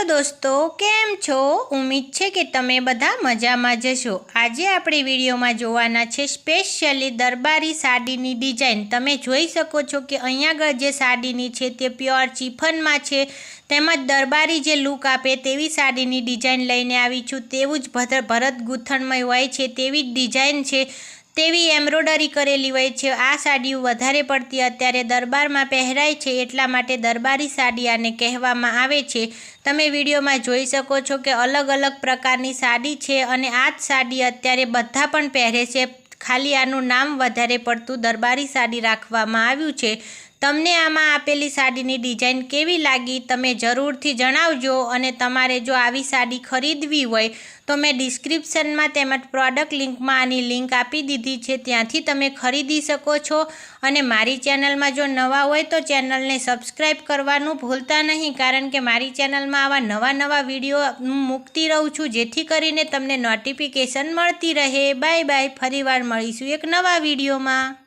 Hello દોસ્તો, કેમ છો? ઉમ્મીદ છે કે તમે બધા મજામાં જશો આજે આપણે વિડીયોમાં જોવાના છે સ્પેશિયલી દરબારી સાડીની ડિઝાઇન તમે જોઈ શકો છો કે અહીંયા આગળ જે સાડીની છે તે પ્યોર ચિફનમાં છે. તેમજ દરબારી જે લુક આપે તેવી સાડીની ડિઝાઇન લઈને આવી છું. તેવું જ ભર ભરત ગૂંથણમય હોય છે, તેવી જ ડિઝાઇન છે. તેવી એમ્બ્રોડરી કરેલી હોય છે. આ સાડીઓ વધારે પડતી અત્યારે દરબારમાં પહેરાય છે એટલા માટે દરબારી સાડી આને કહેવામાં આવે છે. તમે વિડીયોમાં જોઈ શકો છો કે અલગ અલગ પ્રકારની સાડી છે અને આ જ સાડી અત્યારે બધા પણ પહેરે છે. ખાલી આનું નામ વધારે પડતું દરબારી સાડી રાખવામાં આવ્યું છે. તમને આમાં આપેલી સાડીની ડિઝાઇન કેવી લાગી તમે જરૂરથી જણાવજો અને તમારે જો આવી સાડી ખરીદવી હોય તો મેં ડિસ્ક્રિપ્શનમાં તેમજ પ્રોડક્ટ લિંકમાં આની લિંક આપી દીધી છે, ત્યાંથી તમે ખરીદી શકો છો. અને મારી ચેનલમાં જો નવા હોય તો ચેનલને સબસ્ક્રાઈબ કરવાનું ભૂલતા નહીં, કારણ કે મારી ચેનલમાં આવા નવા નવા વીડિયો હું મૂકતી રહું છું, જેથી કરીને તમને નોટિફિકેશન મળતી રહે. બાય બાય, ફરીવાર મળીશું એક નવા વિડીયોમાં.